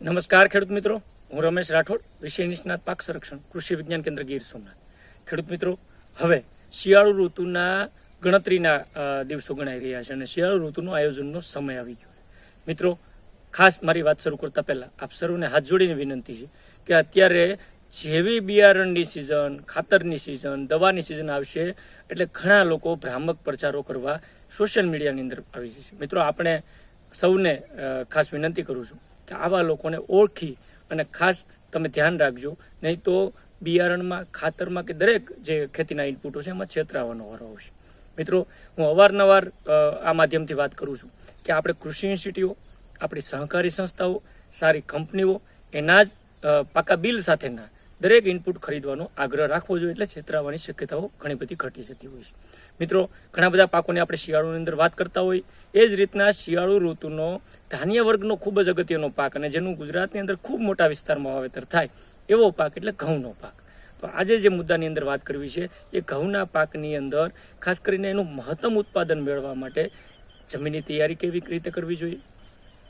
નમસ્કાર ખેડૂત મિત્રો. હું રમેશ રાઠોડ, વિષય નિષ્ણાત, પાક સંરક્ષણ, કૃષિ વિજ્ઞાન કેન્દ્ર ગીર સોમનાથ. ખેડૂત મિત્રો, હવે શિયાળુ ઋતુના ગણતરીના દિવસો ગણાઈ રહ્યા છે અને શિયાળુ ઋતુનું આયોજનનો સમય આવી ગયો મિત્રો, ખાસ મારી વાત શરૂ કરતા પહેલા આપ સર્વને હાથ જોડીને વિનંતી છે કે અત્યારે જેવી બિયારણની સિઝન ખાતરની સિઝન દવાની સિઝન આવશે એટલે ઘણા લોકો ભ્રામક પ્રચારો કરવા સોશિયલ મીડિયાની અંદર આવી જશે. મિત્રો, આપણે સૌને ખાસ વિનંતી કરું છું કે આવા લોકોને ઓળખી અને ખાસ તમે ધ્યાન રાખજો. નહીં તો બિયારણમાં, ખાતરમાં કે દરેક જે ખેતીના ઇનપુટો છે, એમાં છેતરાવાનો વારો આવશે. મિત્રો, હું અવારનવાર આ માધ્યમથી વાત કરું છું કે આપણે કૃષિ ઇન્સ્ટિટ્યૂટો, આપણી સહકારી સંસ્થાઓ, સારી કંપનીઓ, એના જ પાકા બિલ સાથેના દરેક ઇનપુટ ખરીદવાનો આગ્રહ રાખવો જોઈએ એટલે છેતરાવાની શક્યતાઓ ઘણી બધી ઘટી જતી હોય છે. મિત્રો, ઘણા બધા પાકોની આપણે શિયાળુની અંદર વાત કરતા હોય, એ જ રીતના શિયાળુ ઋતુનો, ધાન્ય વર્ગનો ખૂબ જ અગત્યનો પાક અને જેનું ગુજરાતની અંદર ખૂબ મોટા વિસ્તારમાં વાવેતર થાય એવો પાક એટલે ઘઉંનો પાક. તો આજે જે મુદ્દાની અંદર વાત કરવી છે, એ ઘઉંના પાકની અંદર ખાસ કરીને એનું મહત્તમ ઉત્પાદન મેળવવા માટે જમીનની તૈયારી કેવી રીતે કરવી જોઈએ?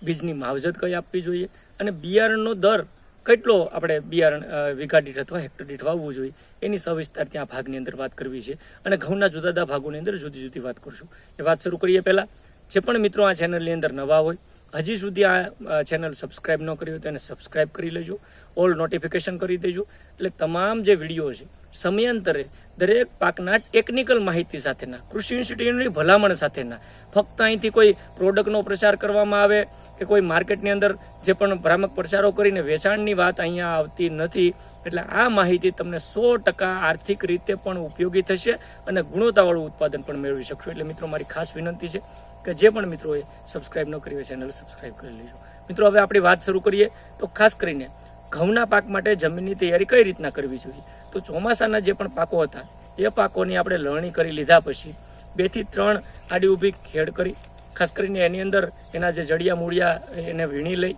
બીજની માવજત કઈ આપવી જોઈએ? અને બિયારણનો દર કેટલો આપણે બિયારણ વીઘા દીઠ અથવા હેક્ટર દીઠ વાવવું જોઈએ, એની સવિસ્તાર ત્યાં ભાગની અંદર વાત કરવી છે. અને ઘઉંના જુદા જુદા ભાગોની અંદર જુદી જુદી વાત કરશું. એ વાત શરૂ કરીએ પહેલાં. જે પણ મિત્રો આ ચેનલની અંદર નવા હોય, હજી સુધી આ ચેનલ સબસ્ક્રાઈબ ન કરી હોય તો એને સબસ્ક્રાઈબ કરી લેજો. ઓલ નોટિફિકેશન કરી દેજો. એટલે તમામ જે વીડિયો છે, સમયાંતરે દરેક પાકના ટેકનિકલ માહિતી સાથેના, કૃષિ ઇન્સ્ટિટ્યૂટની ભલામણ સાથેના. ફક્ત અહીંથી કોઈ પ્રોડક્ટનો પ્રચાર કરવામાં આવે કે કોઈ માર્કેટની અંદર જે પણ ભ્રામક પ્રચારો કરીને વેચાણની વાત અહીંયા આવતી નથી, એટલે આ માહિતી તમને સો ટકા આર્થિક રીતે પણ ઉપયોગી થશે અને ગુણવત્તાવાળું ઉત્પાદન પણ મેળવી શકશો. એટલે મિત્રો, મારી ખાસ વિનંતી છે કે જે પણ મિત્રોએ સબસ્ક્રાઈબ ન કરી હોય ચેનલ સબસ્ક્રાઈબ કરી લેજો. મિત્રો, હવે આપણી વાત શરૂ કરીએ તો ખાસ કરીને ઘઉંના પાક માટે જમીનની તૈયારી કઈ રીતના કરવી જોઈએ? તો ચોમાસાના જે પણ પાકો હતા, એ પાકોની આપણે લણણી કરી લીધા પછી બેથી ત્રણ આડી ઊભી ખેડ કરી, ખાસ કરીને એની અંદર એના જે જડિયા મૂળિયા, એને વીણી લઈ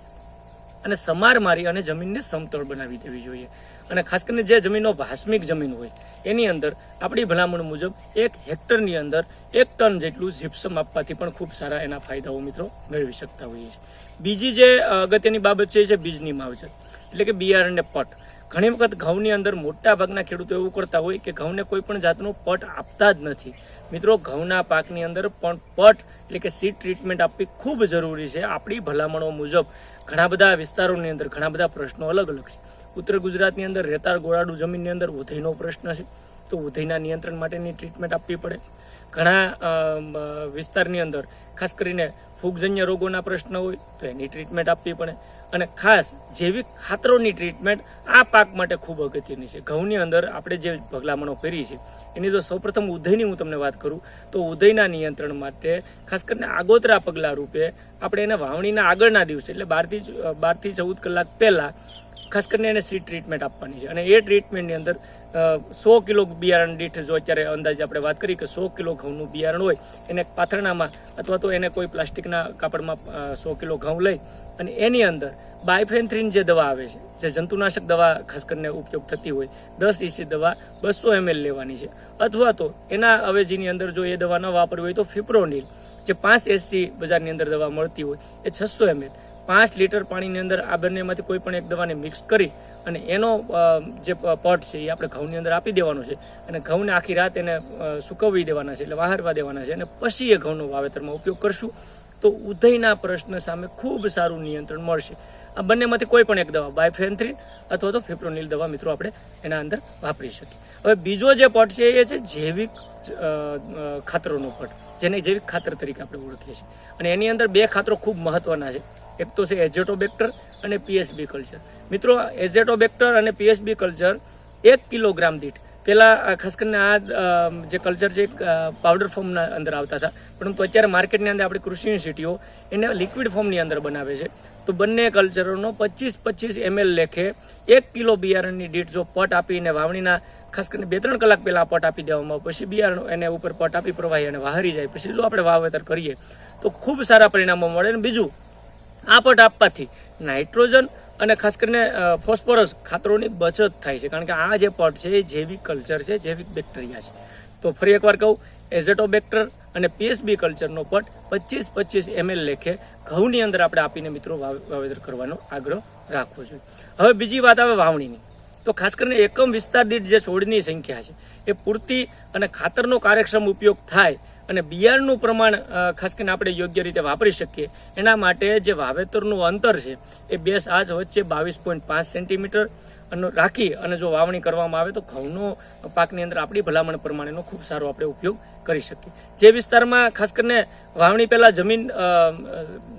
અને સમાર મારી અને જમીનને સમતળ બનાવી દેવી જોઈએ. અને ખાસ કરીને જે જમીનો ભાસ્મિક જમીન હોય, એની અંદર આપણી ભલામણ મુજબ એક હેક્ટરની અંદર એક ટન જેટલું જીપ્સમ આપવાથી પણ ખૂબ સારા એના ફાયદાઓ મિત્રો મેળવી શકતા હોઈએ છીએ. બીજી જે અગત્યની બાબત છે છે બીજની માવજત. એટલે કે બિયારણને પટ. ઘણી વખત ઘઉંની અંદર મોટા ભાગના ખેડૂતો એવું કરતા હોય કે ઘઉંને કોઈ પણ જાતનું પટ આપતા જ નથી. મિત્રો, ઘઉંના પાકની અંદર પણ પટ એટલે કે સીડ ટ્રીટમેન્ટ આપવી ખૂબ જરૂરી છે આપણી ભલામણો મુજબ. ઘણા બધા વિસ્તારોની અંદર ઘણા બધા પ્રશ્નો અલગ અલગ છે. ઉત્તર ગુજરાતની અંદર રેતાળ ગોળાડું જમીનની અંદર ઉધઈનો પ્રશ્ન છે. તો ઉધઈના નિયંત્રણ માટેની ટ્રીટમેન્ટ આપવી પડે. ઘણા વિસ્તારની અંદર, ખાસ કરીને ફૂગજન્ય રોગોના પ્રશ્ન હોય તો એની ટ્રીટમેન્ટ આપવી પડે. અને ખાસ જૈવિક ખાતરોની ટ્રીટમેન્ટ આ પાક માટે ખૂબ અગત્યની છે. ઘઉંની અંદર આપણે જે ભગલામણો કરી છે એની જો સૌપ્રથમ ઉદયની હું તમને વાત કરું, તો ઉદયના નિયંત્રણ માટે ખાસ કરીને આગોતરા પગલાં રૂપે આપણે એને વાવણીના આગળના દિવસે, એટલે બારથી બારથી ચૌદ કલાક પહેલાં ખાસ કરીને એને સી ટ્રીટમેન્ટ આપવાની છે. અને એ ટ્રીટમેન્ટની અંદર સો કિલો બિયારણ દીઠ જો અત્યારે અંદાજે આપણે વાત કરી કે સો કિલો ઘઉંનું બિયારણ હોય, એને પાથરણામાં અથવા તો એને કોઈ પ્લાસ્ટિકના કાપડમાં સો કિલો ઘઉં લઈ અને એની અંદર બાયફેન્થ્રીન જે દવા આવે છે, જે જંતુનાશક દવા ખાસ કરીને ઉપયોગ થતી હોય, દસ ઇસી દવા બસો એમએલ લેવાની છે. અથવા તો એના અવેજીની અંદર જો એ દવા ન વાપરવી હોય તો ફિપ્રોનિલ, જે પાંચ એસસી બજારની અંદર દવા મળતી હોય, એ છસો એમએલ પાંચ લીટર પાણીની અંદર આ બંનેમાંથી કોઈ પણ એક દવાને મિક્સ કરી અને એનો જે પટ છે એ આપણે ઘઉંની અંદર આપી દેવાનો છે. અને ઘઉંને આખી રાત એને સૂકવવી દેવાના છે એટલે વહારવા દેવાના છે. અને પછી એ ઘઉંનો વાવેતરમાં ઉપયોગ કરશું તો ઉધઈના પ્રશ્ન સામે ખૂબ સારું નિયંત્રણ મળશે. આ બંનેમાંથી કોઈ પણ એક દવા, બાયફેન્થ્રીન અથવા તો ફેપ્રોનિલ દવા મિત્રો આપણે એના અંદર વાપરી શકીએ. હવે બીજો જે પટ છે એ છે જૈવિક ખાતરોનો પટ જેને જૈવિક ખાતર તરીકે આપણે ઓળખીએ છીએ. અને એની અંદર બે ખાતરો ખૂબ મહત્વના છે. એક તો છે એઝેટોબેક્ટર અને પીએસબી કલ્ચર. મિત્રો, એઝેટોબેક્ટર અને પીએસબી કલ્ચર એક કિલોગ્રામ દીઠ પહેલાં ખાસ કરીને આ જે કલ્ચર છે પાવડર ફોર્મના અંદર આવતા હતા. પરંતુ અત્યારે માર્કેટની અંદર આપણી કૃષિ યુનિવર્સિટીઓ એને લિક્વિડ ફોર્મની અંદર બનાવે છે. તો બંને કલ્ચરોનો પચીસ પચીસ એમએલ લેખે એક કિલો બિયારણની દીઠ જો પટ આપીને વાવણીના, ખાસ કરીને બે ત્રણ કલાક પહેલા પટ આપી દેવામાં આવે, પછી બિયારણ એને ઉપર પટ આપી પ્રવાહી અને વહારી જાય. પછી જો આપણે વાવેતર કરીએ, તો ખૂબ સારા પરિણામો મળે. અને બીજું, આ પટ આપવાથી નાઇટ્રોજન અને ખાસ કરીને ફોસ્ફરસ ખાતરોની બચત થાય છે. કારણ કે આ જે પટ છે, એ જૈવિક કલ્ચર છે, જૈવિક બેક્ટેરિયા છે. તો ફરી એકવાર કહું, એઝેટોબેક્ટર અને પીએસબી કલ્ચરનો પટ પચીસ પચીસ એમએલ લેખે ઘઉંની અંદર આપણે આપીને મિત્રો વાવ- વાવેતર કરવાનો આગ્રહ રાખવો જોઈએ. હવે બીજી વાત આવે વાવણીની. તો ખાસ કરીને એકમ વિસ્તાર દીઠ જે છોડની સંખ્યા છે, એ પૂરતી અને ખાતરનો કાર્યક્ષમ ઉપયોગ થાય અને બિયારણનું પ્રમાણ ખાસ કરીને આપણે યોગ્ય રીતે વાપરી શકીએ. એના માટે જે વાવેતરનું અંતર છે, એ બે સાજ વચ્ચે બાવીસ પોઈન્ટ પાંચ સેન્ટીમીટર રાખી અને જો વાવણી કરવામાં આવે તો ઘઉંનો પાકની અંદર આપણી ભલામણ પ્રમાણેનો ખૂબ સારો આપણે ઉપયોગ કરી શકીએ. જે વિસ્તારમાં ખાસ કરીને વાવણી પહેલાં જમીન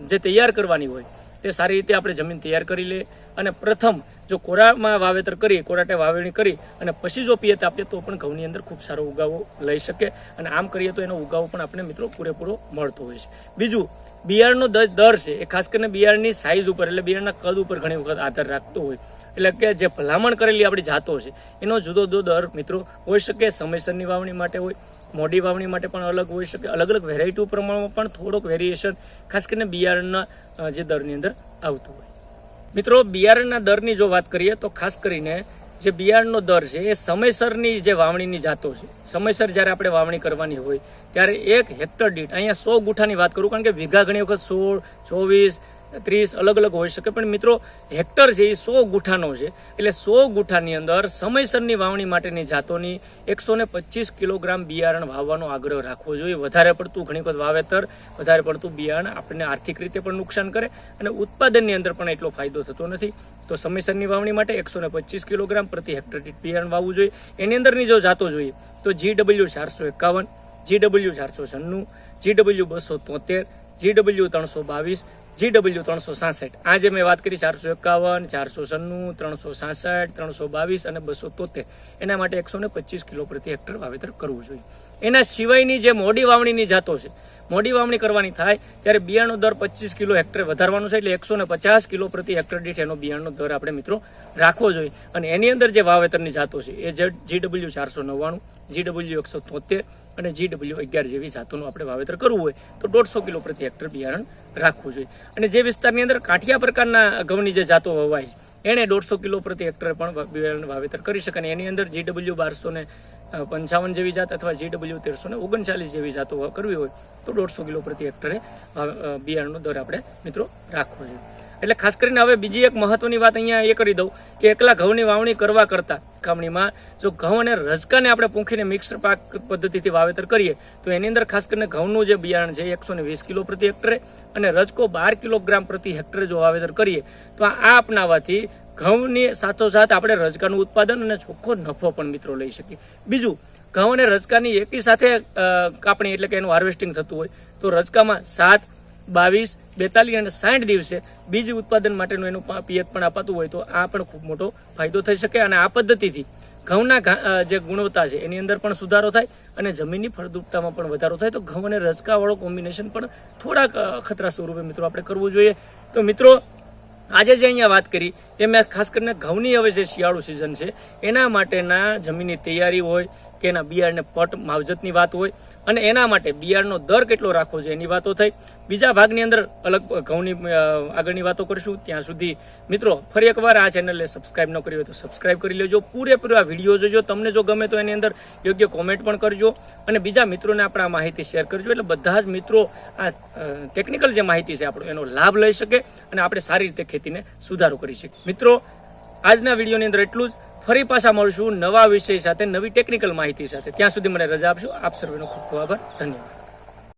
જે તૈયાર કરવાની હોય, તે સારી રીતે આપણે જમીન તૈયાર કરી લઈએ અને પ્રથમ જો કોરામાં વાવેતર કરી કોરાટે વાવણી કરી અને પછી જો પિયત આપીએ, તો પણ ઘઉંની અંદર ખૂબ સારો ઉગાવો લઈ શકે અને આમ કરીએ તો એનો ઉગાવો પણ આપણે મિત્રો પૂરેપૂરો મળતો હોય છે. બીજું, બિયારણનો દર છે એ ખાસ કરીને બિયારણની સાઇઝ ઉપર એટલે બિયારણના કદ ઉપર ઘણી વખત આધાર રાખતો હોય. એટલે કે જે ભલામણ કરેલી આપણી જાતો છે, એનો જુદો જુદો દર મિત્રો હોઈ શકે સમયસરની વાવણી માટે હોય, મોડી વાવણી માટે પણ અલગ હોઈ શકે અલગ અલગ વેરાયટી પ્રમાણમાં પણ થોડોક વેરિએશન ખાસ કરીને બિયારણના જે દરની અંદર આવતું હોય. મિત્રો, બિયારણના દરની જો વાત કરીએ, તો ખાસ કરીને જે બિયારણનો દર છે, એ સમયસરની જે વાવણીની જાતો છે. સમયસર જ્યારે આપણે વાવણી કરવાની હોય, ત્યારે એક હેક્ટર દીઠ અહીંયા સો ગુઠાની વાત કરું, કારણ કે વીઘા ઘણી વખત સોળ, ચોવીસ ત્રીસ અલગ અલગ હોઈ શકે, પણ મિત્રો, હેક્ટર છે એ સો ગુઠાનો છે. એટલે સો ગુઠાની અંદર સમયસરની વાવણી માટેની જાતોની એકસો પચીસ કિલોગ્રામ બિયારણ વાવવાનો આગ્રહ રાખવો જોઈએ. વધારે પડતું ઘણી વખત વાવેતર, વધારે પડતું બિયારણ આપણને આર્થિક રીતે પણ નુકસાન કરે અને ઉત્પાદનની અંદર પણ એટલો ફાયદો થતો નથી. તો સમયસરની વાવણી માટે એકસો પચીસ કિલોગ્રામ પ્રતિ હેક્ટર દીઠ બિયારણ વાવવું જોઈએ. એની અંદરની જો જાતો જોઈએ, તો જીડબલ્યુ ચારસો એકાવન જી ડબલ્યુ ચારસો છન્નું જી ડબલ્યુ બસો તોતેર જી ડબલ્યુ ત્રણસો બાવીસ જી ડબલ્યુ ત્રણસો સાસઠ. આજે મેં વાત કરી ચારસો એકાવન, ચારસો છન્નું ત્રણસો સાસઠ, ત્રણસો બાવીસ અને બસો તોતેર. એના માટે એકસો ને પચીસ કિલો પ્રતિ હેક્ટર વાવેતર કરવું જોઈએ. એના સિવાયની જે મોડી વાવણીની જાતો છે મોડી વાવણી કરવાની થાય ત્યારે બિયારણનો દર પચીસ કિલો હેક્ટરે વધારવાનો છે એટલે એકસો પચાસ કિલો પ્રતિ હેક્ટર દીઠ એનો બિયારણનો દર આપણે મિત્રો રાખવો જોઈએ. અને એની અંદર જે વાવેતરની જાતો છે, એ જીડબલ્યુ ચારસો નવ્વાણું, જીડબલ્યુ એકસો તોતેર અને જીડબલ્યુ અગિયાર જેવી જાતોનું આપણે વાવેતર કરવું હોય તો દોઢસો કિલો પ્રતિ હેક્ટર બિયારણ રાખવું જોઈએ. અને જે વિસ્તારની અંદર કાંઠિયા પ્રકારના ઘઉંની જે જાતો વવાય એણે દોઢસો કિલો પ્રતિ હેક્ટર પણ બિયારણ વાવેતર કરી શકે અને એની અંદર જીડબલ્યુ બારસો ને પંચાવન જેવી જાત અથવા જી ડબલ્યુ તેરસો ને ઓગણચાલીસ જેવી જાતો કરવી હોય, તો દોઢસો કિલો પ્રતિ હેક્ટરે બિયારણનો દર આપણે મિત્રો રાખવો જોઈએ. એટલે ખાસ કરીને હવે બીજી એક મહત્વની વાત અહીંયા એ કરી દઉં કે એકલા ઘઉંની વાવણી કરવા કરતા ખામણીમાં જો ઘઉં અને રજકાને આપણે પૂંખીને મિક્સર પાક પદ્ધતિથી વાવેતર કરીએ, તો એની અંદર ખાસ કરીને ઘઉંનું જે બિયારણ છે એકસો ને વીસ કિલો પ્રતિ હેક્ટરે અને રજકો બાર કિલોગ્રામ પ્રતિ હેક્ટરે જો વાવેતર કરીએ, તો આ અપનાવવાથી ઘઉંની સાથોસાથ આપણે રજકાનું ઉત્પાદન અને ચોખ્ખો નફો પણ મિત્રો લઈ શકીએ. બીજું, ઘઉં અને રજકાની એકી સાથે કાપણી એટલે કે એનું હાર્વેસ્ટિંગ થતું હોય, તો રજકામાં સાત, બાવીસ, બેતાલીસ અને સાઠ દિવસે બીજ ઉત્પાદન માટેનું એનું પિયત પણ અપાતું હોય, તો આ પણ ખૂબ મોટો ફાયદો થઈ શકે અને આ પદ્ધતિથી ઘઉંના જે ગુણવત્તા છે, એની અંદર પણ સુધારો થાય અને જમીનની ફળદ્રુપતામાં પણ વધારો થાય. તો ઘઉં અને રજકાવાળો કોમ્બિનેશન પણ થોડાક ખતરા સ્વરૂપે મિત્રો આપણે કરવું જોઈએ. તો મિત્રો આજે જે અહીંયા વાત કરી એ મેં ખાસ કરીને ઘઉંની હવે જે શિયાળુ સિઝન છે, એના માટેના જમીનની તૈયારી હોય કે એના બિયારણને પટ માવજતની વાત હોય અને એના માટે બિયારણનો દર કેટલો રાખવો જોઈએ એની વાતો થઈ. બીજા ભાગની અંદર અલગ ઘઉંની આગળની વાતો કરીશું. ત્યાં સુધી મિત્રો ફરી એકવાર આ ચેનલને સબસ્ક્રાઇબ ન કરી હોય તો સબસ્ક્રાઇબ કરી લેજો. પૂરેપૂરા વીડિયો જોજો. તમને જો ગમે તો એની અંદર યોગ્ય કોમેન્ટ પણ કરજો અને બીજા મિત્રોને આપણે આ માહિતી શેર કરજો. એટલે બધા જ મિત્રો આ ટેકનિકલ જે માહિતી છે આપણો એનો લાભ લઈ શકે અને આપણે સારી રીતે ખેતીને સુધારો કરી શકીએ. મિત્રો, આજના વિડીયોની અંદર એટલું જ. ફરી પાછા મળશું નવા વિષય સાથે, નવી ટેકનિકલ માહિતી સાથે. ત્યાં સુધી મને રજા આપશો. આપ સર્વેનો ખૂબ ખૂબ આભાર. ધન્યવાદ.